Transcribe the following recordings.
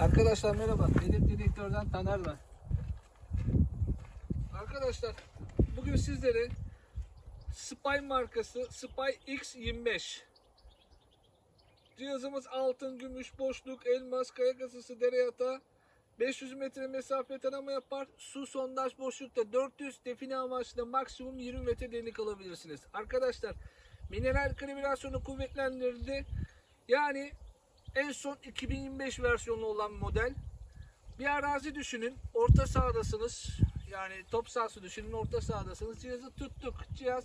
Arkadaşlar merhaba. Hedef Dedektör'den Taner ben. Arkadaşlar bugün sizlere Spy markası Spy X25 Cihazımız altın, gümüş, boşluk, elmas, kaya kasası, dere yatağı 500 metre mesafe tanıma yapar. Su sondaj boşlukta 400 define amaçlı maksimum 20 metre derinlik alabilirsiniz. Arkadaşlar mineral kalibrasyonu kuvvetlendirildi. Yani en son 2025 versiyonu olan model. Bir arazi düşünün. Orta sahadasınız. Yani top sahası düşünün. Orta sahadasınız. Cihazı tuttuk. Cihaz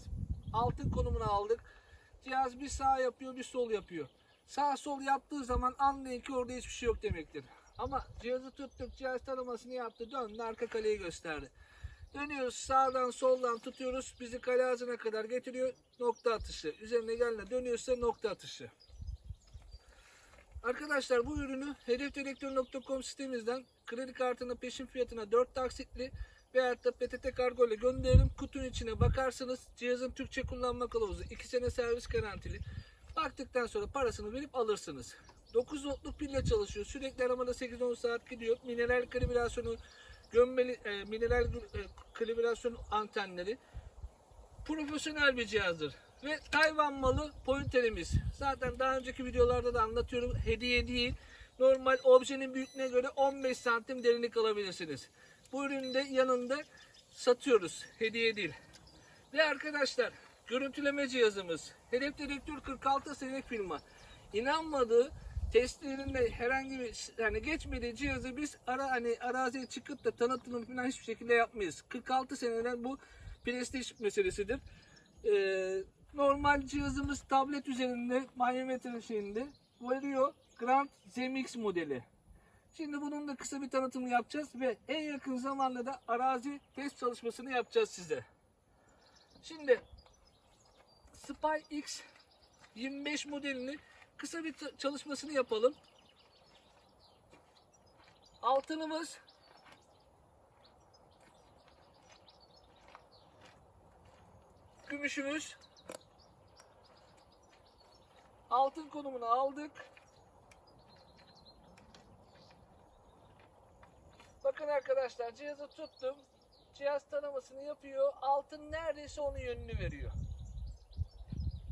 altın konumuna aldık. Cihaz bir sağ yapıyor bir sol yapıyor. Sağ sol yaptığı zaman anlayın ki orada hiçbir şey yok demektir. Ama cihazı tuttuk. Cihaz tanımasını yaptı. Döndü. Arka kaleyi gösterdi. Dönüyoruz sağdan soldan tutuyoruz. Bizi kale ağzına kadar getiriyor. Nokta atışı. Üzerine gelene dönüyorsa nokta atışı. Arkadaşlar bu ürünü hedefdirektör.com sitemizden kredi kartına peşin fiyatına 4 taksitli veyahut da PTT kargo ile gönderirim. Kutunun içine bakarsınız. Cihazın Türkçe kullanma kılavuzu 2 sene servis garantili. Baktıktan sonra parasını verip alırsınız. 9 voltluk pille çalışıyor. Sürekli aramada 8-10 saat gidiyor. Mineral kalibrasyonu, gömmeli e, mineral e, kalibrasyon antenleri profesyonel bir cihazdır. Ve Tayvan malı pointerimiz. Zaten daha önceki videolarda da anlatıyorum. Hediye değil. Normal objenin büyüklüğüne göre 15 santim derinlik alabilirsiniz. Bu ürünü de yanında satıyoruz. Hediye değil. Ve arkadaşlar görüntüleme cihazımız. Hedef Dedektör 46 senelik firma. İnanmadığı testlerinde herhangi bir yani geçmediği cihazı biz ara hani araziye çıkıp da tanıtımını falan hiçbir şekilde yapmayız. 46 seneden bu prestij meselesidir. Ee, normal cihazımız tablet üzerinde manyometre şeyinde Vario Grand ZMX modeli. Şimdi bunun da kısa bir tanıtımı yapacağız ve en yakın zamanda da arazi test çalışmasını yapacağız size. Şimdi Spy X 25 modelini kısa bir çalışmasını yapalım. Altınımız gümüşümüz altın konumunu aldık. Bakın arkadaşlar cihazı tuttum. Cihaz tanımasını yapıyor. Altın neredeyse onun yönünü veriyor.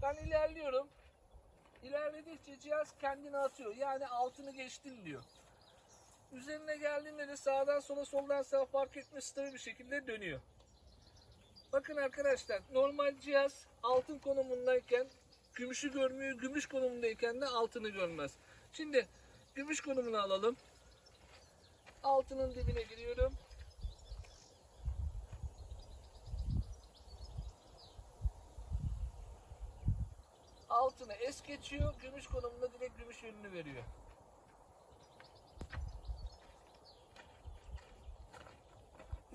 Ben ilerliyorum. İlerledikçe cihaz kendini atıyor. Yani altını geçtin diyor. Üzerine geldiğinde de sağdan sola soldan sağa fark etmez stabil bir şekilde dönüyor. Bakın arkadaşlar normal cihaz altın konumundayken gümüşü görmüyor. Gümüş konumundayken de altını görmez. Şimdi gümüş konumunu alalım. Altının dibine giriyorum. Altını es geçiyor. Gümüş konumunda direkt gümüş yönünü veriyor.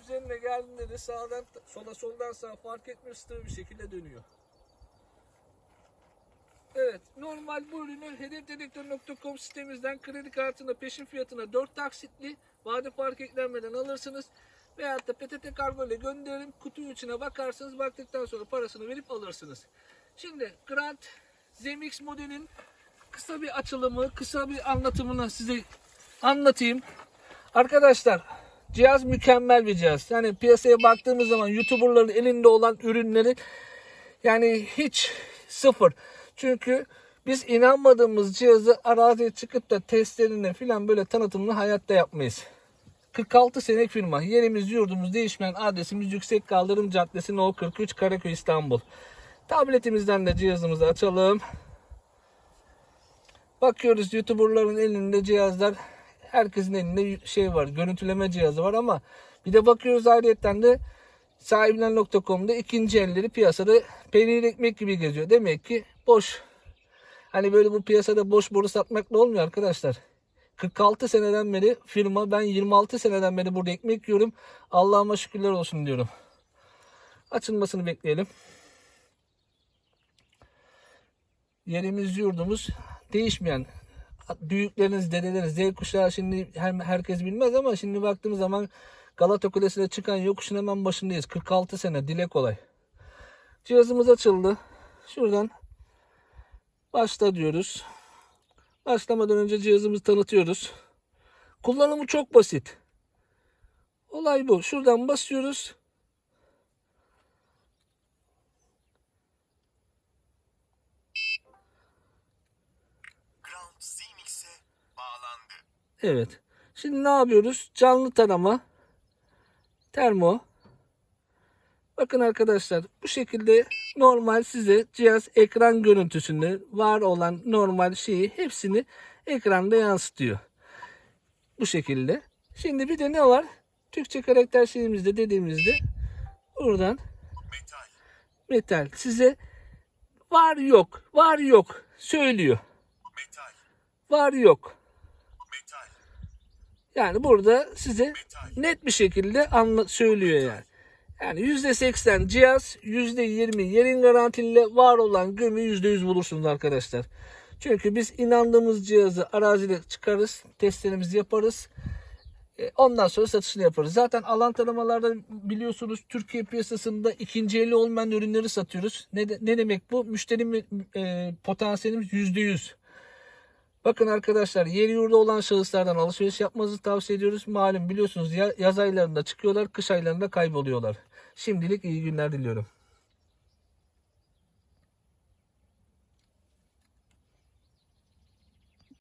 Üzerine geldiğinde de sağdan sola soldan sağa fark etmez stabil bir şekilde dönüyor. Evet, normal bu ürünü hedefdedektör.com sitemizden kredi kartına peşin fiyatına 4 taksitli vade fark eklenmeden alırsınız. Veyahut da PTT kargo ile gönderirim. Kutunun içine bakarsınız. Baktıktan sonra parasını verip alırsınız. Şimdi Grand ZMX modelin kısa bir açılımı, kısa bir anlatımını size anlatayım. Arkadaşlar cihaz mükemmel bir cihaz. Yani piyasaya baktığımız zaman YouTuber'ların elinde olan ürünleri yani hiç sıfır. Çünkü biz inanmadığımız cihazı araziye çıkıp da testlerini falan böyle tanıtımını hayatta yapmayız. 46 senelik firma. Yerimiz yurdumuz değişmeyen adresimiz Yüksek Kaldırım Caddesi No 43 Karaköy İstanbul. Tabletimizden de cihazımızı açalım. Bakıyoruz YouTuber'ların elinde cihazlar. Herkesin elinde şey var. Görüntüleme cihazı var ama bir de bakıyoruz ayrıyetten de sahibinden.com'da ikinci elleri piyasada peynir ekmek gibi geziyor. Demek ki boş. Hani böyle bu piyasada boş boru satmakla olmuyor arkadaşlar. 46 seneden beri firma ben 26 seneden beri burada ekmek yiyorum. Allah'ıma şükürler olsun diyorum. Açılmasını bekleyelim. Yerimiz yurdumuz değişmeyen. Büyükleriniz, dedeleriniz, Z kuşağı şimdi hem herkes bilmez ama şimdi baktığımız zaman Galata Kulesi'ne çıkan yokuşun hemen başındayız. 46 sene dile kolay. Cihazımız açıldı. Şuradan başla diyoruz. Başlamadan önce cihazımızı tanıtıyoruz. Kullanımı çok basit. Olay bu. Şuradan basıyoruz. Evet. Şimdi ne yapıyoruz? Canlı tarama. Termo. Bakın arkadaşlar bu şekilde normal size cihaz ekran görüntüsünde var olan normal şeyi hepsini ekranda yansıtıyor. Bu şekilde. Şimdi bir de ne var? Türkçe karakter şeyimizde dediğimizde buradan Metal. metal size var yok var yok söylüyor. Metal. Var yok. Metal. Yani burada size net bir şekilde anla söylüyor yani. Yani %80 cihaz, %20 yerin garantiliyle var olan gömü %100 bulursunuz arkadaşlar. Çünkü biz inandığımız cihazı arazide çıkarız, testlerimizi yaparız. E, Ondan sonra satışını yaparız. Zaten alan taramalarda biliyorsunuz Türkiye piyasasında ikinci eli olmayan ürünleri satıyoruz. Ne, de- ne demek bu? Müşteri e, potansiyelimiz %100. Bakın arkadaşlar yeri yurda olan şahıslardan alışveriş yapmanızı tavsiye ediyoruz. Malum biliyorsunuz ya- yaz aylarında çıkıyorlar, kış aylarında kayboluyorlar. Şimdilik iyi günler diliyorum.